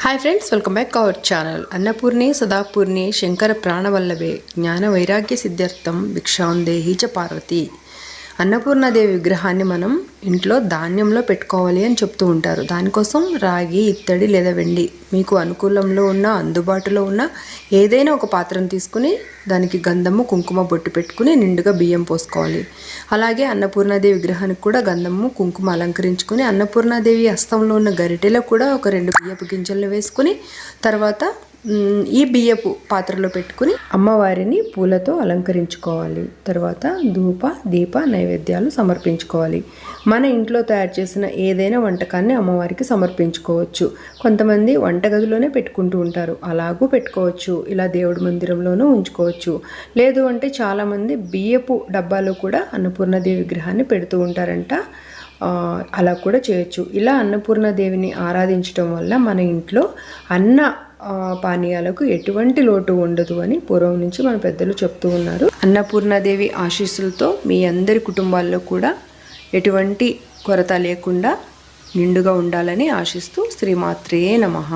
Hi friends welcome back our channel Annapurne ಸದಾಪೂರ್ಣೆ Shankara ಪ್ರಾಣವಲ್ಲವೇ ಜ್ಞಾನ ವೈರಾಗ್ಯ ಸಿದ್ಧಾರ್ಥಂ ಭಿಕ್ಷಾಂದೇಹಿ ಚ ಪಾರ್ವತಿ అన్నపూర్ణాదేవి విగ్రహాన్ని మనం ఇంట్లో ధాన్యంలో పెట్టుకోవాలి అని చెప్తూ ఉంటారు. దానికోసం రాగి ఇత్తడి లేదా వెండి మీకు అనుకూలంలో ఉన్న అందుబాటులో ఉన్న ఏదైనా ఒక పాత్రను తీసుకుని దానికి గంధము కుంకుమ బొట్టు పెట్టుకుని నిండుగా బియ్యం పోసుకోవాలి. అలాగే అన్నపూర్ణాదేవి విగ్రహానికి కూడా గంధము కుంకుమ అలంకరించుకుని అన్నపూర్ణాదేవి హస్తంలో ఉన్న గరిటెలో కూడా ఒక రెండు బియ్యపు గింజలను వేసుకుని తర్వాత ఈ బియ్యపు పాత్రలో పెట్టుకుని అమ్మవారిని పూలతో అలంకరించుకోవాలి. తర్వాత ధూప దీప నైవేద్యాలు సమర్పించుకోవాలి. మన ఇంట్లో తయారు చేసిన ఏదైనా వంటకాన్ని అమ్మవారికి సమర్పించుకోవచ్చు. కొంతమంది వంటగదిలోనే పెట్టుకుంటూ ఉంటారు. అలాగూ పెట్టుకోవచ్చు. ఇలా దేవుడి మందిరంలోనూ ఉంచుకోవచ్చు. లేదు అంటే చాలామంది బియ్యపు డబ్బాలో కూడా అన్నపూర్ణదేవి విగ్రహాన్ని పెడుతూ ఉంటారంట. అలా కూడా చేయొచ్చు. ఇలా అన్నపూర్ణదేవిని ఆరాధించడం వల్ల మన ఇంట్లో అన్న పానీయాలకు ఎటువంటి లోటు ఉండదు అని పూర్వం నుంచి మన పెద్దలు చెప్తూ ఉన్నారు. అన్నపూర్ణాదేవి ఆశీస్సులతో మీ అందరి కుటుంబాల్లో కూడా ఎటువంటి కొరత లేకుండా నిండుగా ఉండాలని ఆశిస్తూ శ్రీమాత్రే నమః.